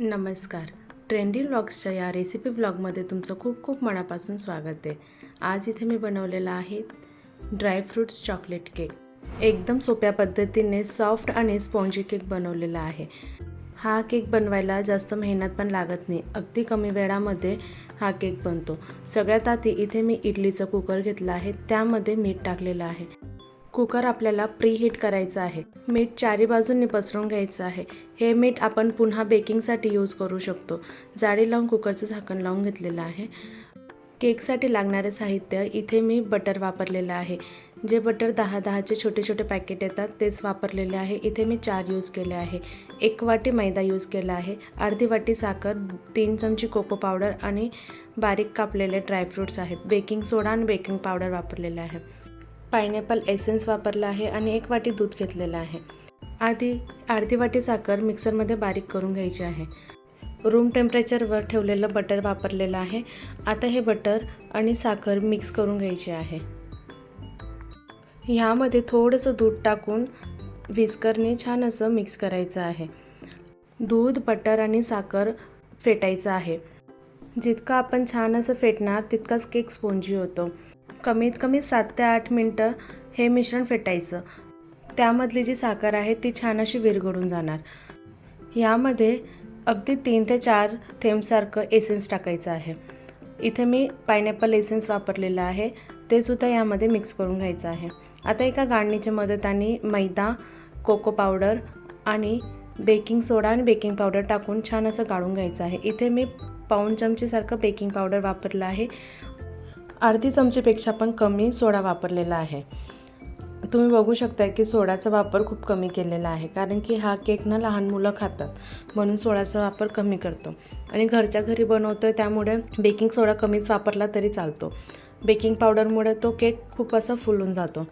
नमस्कार. ट्रेंडी व्लॉग्सच्या या रेसिपी व्लॉगमध्ये तुमचं खूप खूप मनापासून स्वागत आहे. आज इथे मी बनवलेला आहे ड्रायफ्रूट्स चॉकलेट केक. एकदम सोप्या पद्धतीने सॉफ्ट आणि स्पॉन्जी केक बनवलेला आहे. हा केक बनवायला जास्त मेहनत पण लागत नाही. अगदी कमी वेळामध्ये हा केक बनतो. सगळ्यात आधी इथे मी इडलीचं कुकर घेतलं आहे. त्यामध्ये मीठ टाकलेलं आहे. कुकर आपल्याला प्री हीट करायचं आहे. मीठ चारी बाजूंनी पसरून घ्यायचं आहे. हे मीठ आपण पुन्हा बेकिंगसाठी यूज करू शकतो. जाळी लावून कुकरचं झाकण लावून घेतलेलं आहे. केकसाठी लागणारे साहित्य इथे मी बटर वापरलेलं आहे. जे बटर दहा दहाचे छोटे छोटे पॅकेट येतात तेच वापरलेले आहे. इथे मी चार यूज केले आहे. एक वाटी मैदा यूज केला आहे. अर्धी वाटी साखर तीन चमची कोको पावडर आणि बारीक कापलेले ड्रायफ्रूट्स आहेत. बेकिंग सोडा आणि बेकिंग पावडर वापरलेलं आहे. पायनॅपल एसेन्स वापरला आहे आणि एक वाटी दूध घेतलेलं आहे. आधी अर्धी वाटी साखर मिक्सरमध्ये बारीक करून घ्यायची आहे. रूम टेम्परेचरवर ठेवलेलं बटर वापरलेलं आहे. आता हे बटर आणि साखर मिक्स करून घ्यायची आहे. ह्यामध्ये थोडंसं दूध टाकून विस्करने छान असं मिक्स करायचं आहे. दूध बटर आणि साखर फेटायचं आहे. जितकं आपण छान असं फेटणार तितकाच केक स्पोंजी होतो. कमीत कमी सात ते आठ मिनटं हे मिश्रण फेटायचं. त्यामधली जी साखर आहे ती छान अशी विरघळून जाणार. यामध्ये अगदी तीन ते चार थेंबसारखं एसेन्स टाकायचं आहे. इथे मी पायनॅपल एसेन्स वापरलेलं आहे. ते सुद्धा यामध्ये मिक्स करून घ्यायचं आहे. आता एका गाळणीच्या मदताने मैदा कोको पावडर आणि बेकिंग सोडा आणि बेकिंग पावडर टाकून छान असं गाळून घ्यायचं आहे. इथे मी पाऊण चमचेसारखं बेकिंग पावडर वापरलं आहे. अर्धी चमचेपेक्षा पण कमी सोडा वापरलेला आहे. तुम्ही बघू शकता की सोड्याचा वापर खूप कमी केलेला आहे कारण की हा केक ना लहान मुलं खातात म्हणून सोड्याचा वापर कमी करतो. आणि घरच्या घरी बनवतो आहे त्यामुळे बेकिंग सोडा कमीच वापरला तरी चालतो. बेकिंग पावडरमुळे तो केक खूप असा फुलून जातो.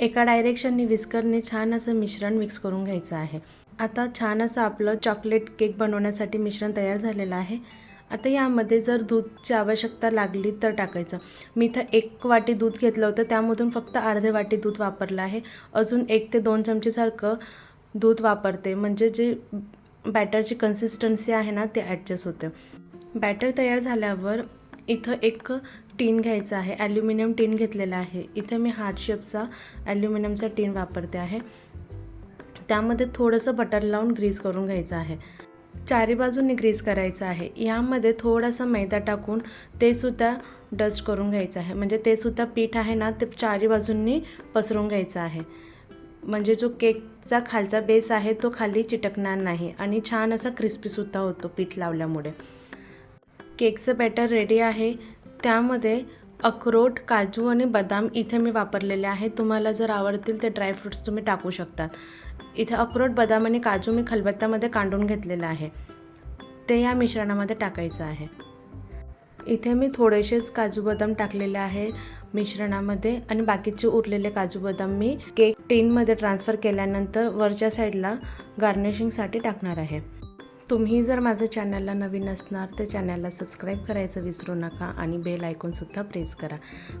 एका डायरेक्शनने विस्करने छान असं मिश्रण मिक्स करून घ्यायचं आहे. आता छान असं आपलं चॉकलेट केक बनवण्यासाठी मिश्रण तयार झालेलं आहे. आता यामध्ये जर दूधची आवश्यकता लागली तर टाकायचं. मी इथं एक वाटी दूध घेतलं होतं त्यामधून फक्त अर्धे वाटी दूध वापरलं आहे. अजून एक ते दोन चमचेसारखं दूध वापरते. म्हणजे जे बॅटरची कन्सिस्टन्सी आहे ना ते ॲडजस्ट होते. बॅटर तयार झाल्यावर इथं एक टीन घ्यायचं आहे. ॲल्युमिनियम टीन घेतलेला आहे. इथे मी हार्ट शेपचा ॲल्युमिनियमचा टीन वापरते आहे. त्यामध्ये थोडंसं बटर लावून ग्रीस करून घ्यायचं आहे. चारी बाजूंनी ग्रीस करायचं आहे. यामध्ये थोडासा मैदा टाकून ते सुद्धा डस्ट करून घ्यायचं आहे. म्हणजे ते सुद्धा पीठ आहे ना ते चारी बाजूंनी पसरून घ्यायचं आहे. म्हणजे जो केकचा खालचा बेस आहे तो खाली चिटकणार नाही आणि छान असा क्रिस्पीसुद्धा होतो पीठ लावल्यामुळे. केकचं बॅटर रेडी आहे. त्यामध्ये अक्रोट काजू आणि बदाम इथे मी वापरलेले आहे. तुम्हाला जर आवडतील ते ड्रायफ्रूट्स तुम्ही टाकू शकतात. इथे अक्रोट बदाम आणि काजू मी खलबत्त्यामध्ये कांडून घेतलेलं आहे. ते या मिश्रणामध्ये टाकायचं आहे. इथे मी थोडेसेच काजू बदाम टाकलेले आहे मिश्रणामध्ये आणि बाकीचे उरलेले काजू बदाम मी केक टीनमध्ये ट्रान्सफर केल्यानंतर वरच्या साईडला गार्निशिंगसाठी टाकणार आहे. तुम्ही जर माझं चॅनलला नवीन असणार तर चॅनलला सबस्क्राईब करायचं विसरू नका आणि बेल आयकॉनसुद्धा प्रेस करा.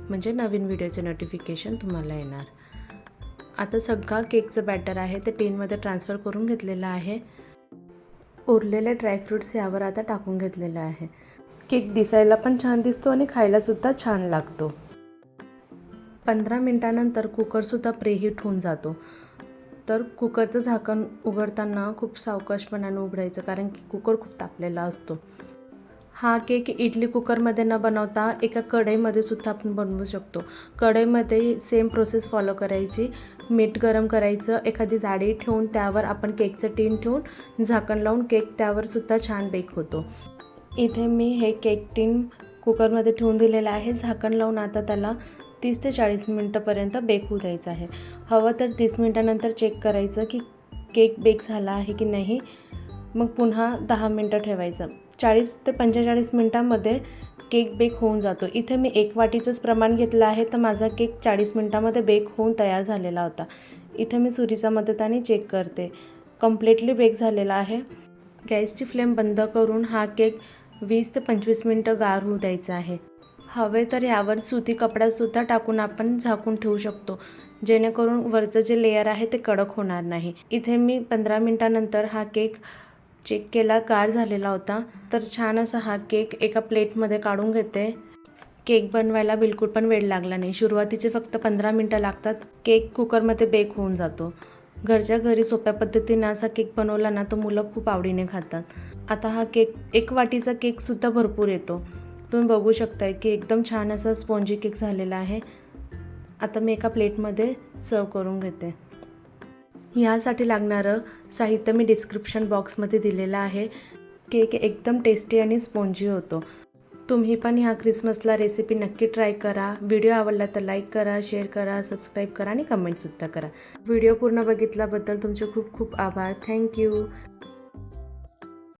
म्हणजे नवीन व्हिडिओचे नोटिफिकेशन तुम्हाला येणार. आता सगळा केकचं बॅटर आहे ते टीनमध्ये ट्रान्सफर करून घेतलेलं आहे. उरलेले ड्रायफ्रूट्स यावर आता टाकून घेतलेलं आहे. केक दिसायला पण छान दिसतो आणि खायलासुद्धा छान लागतो. पंधरा मिनटानंतर कुकरसुद्धा प्रेहीट होऊन जातो. तर कुकरचं झाकण उघडताना खूप सावकाशपणाने उघडायचं कारण की कुकर खूप तापलेला असतो. हा केक इडली कुकरमध्ये न बनवता एका कढईमध्ये सुद्धा आपण बनवू शकतो. कढईमध्ये सेम प्रोसेस फॉलो करायची. मीठ गरम करायचं एखादी जाडी ठेवून त्यावर आपण केकचं टीन ठेवून झाकण लावून केक त्यावर सुद्धा छान बेक होतो. इथे मी हे केक टीन कुकरमध्ये ठेवून दिलेलं आहे. झाकण लावून आता त्याला तीस ते चाळीस मिनटंपर्यंत बेक होऊ द्यायचं आहे. हवं तर तीस मिनटानंतर चेक करायचं की केक बेक झाला आहे की नाही. मग पुन्हा दहा मिनटं ठेवायचं. चाळीस ते पंचेचाळीस मिनटामध्ये केक बेक होऊन जातो. इथे मी एक वाटीचंच प्रमाण घेतलं आहे तर माझा केक चाळीस मिनटामध्ये बेक होऊन तयार झालेला होता. इथे मी सुरीच्या मदताने चेक करते. कम्प्लिटली बेक झालेला आहे. गॅसची फ्लेम बंद करून हा केक वीस ते पंचवीस मिनटं गार होऊ द्यायचा आहे. हवे तर यावर सुती कपडासुद्धा टाकून आपण झाकून ठेवू शकतो जेणेकरून वरचं जे लेयर आहे ते कडक होणार नाही. इथे मी पंधरा मिनटानंतर हा केक चेक केला गार झालेला होता. तर छान असा हा केक एका प्लेटमध्ये काढून घेते. केक बनवायला बिलकुल पण वेळ लागला नाही. सुरुवातीचे फक्त पंधरा मिनटं लागतात. केक कुकरमध्ये बेक होऊन जातो. घरच्या घरी सोप्या पद्धतीने असा केक बनवला ना तर मुलं खूप आवडीने खातात. आता हा केक एक वाटीचा केकसुद्धा भरपूर येतो. तुम्ही बघू शकताय की एकदम छान असा स्पॉन्जी केक झालेला आहे. आता मी एका प्लेटमध्ये सर्व करून घेते. ह्यासाठी लागणारं साहित्य मी डिस्क्रिप्शन बॉक्समध्ये दिलेलं आहे. केक एकदम टेस्टी आणि स्पॉन्जी होतो. तुम्ही पण ह्या क्रिसमसला रेसिपी नक्की ट्राय करा. व्हिडिओ आवडला तर लाईक करा शेअर करा सबस्क्राईब करा आणि कमेंटसुद्धा करा. व्हिडिओ पूर्ण बघितल्याबद्दल तुमचे खूप खूप आभार. थँक्यू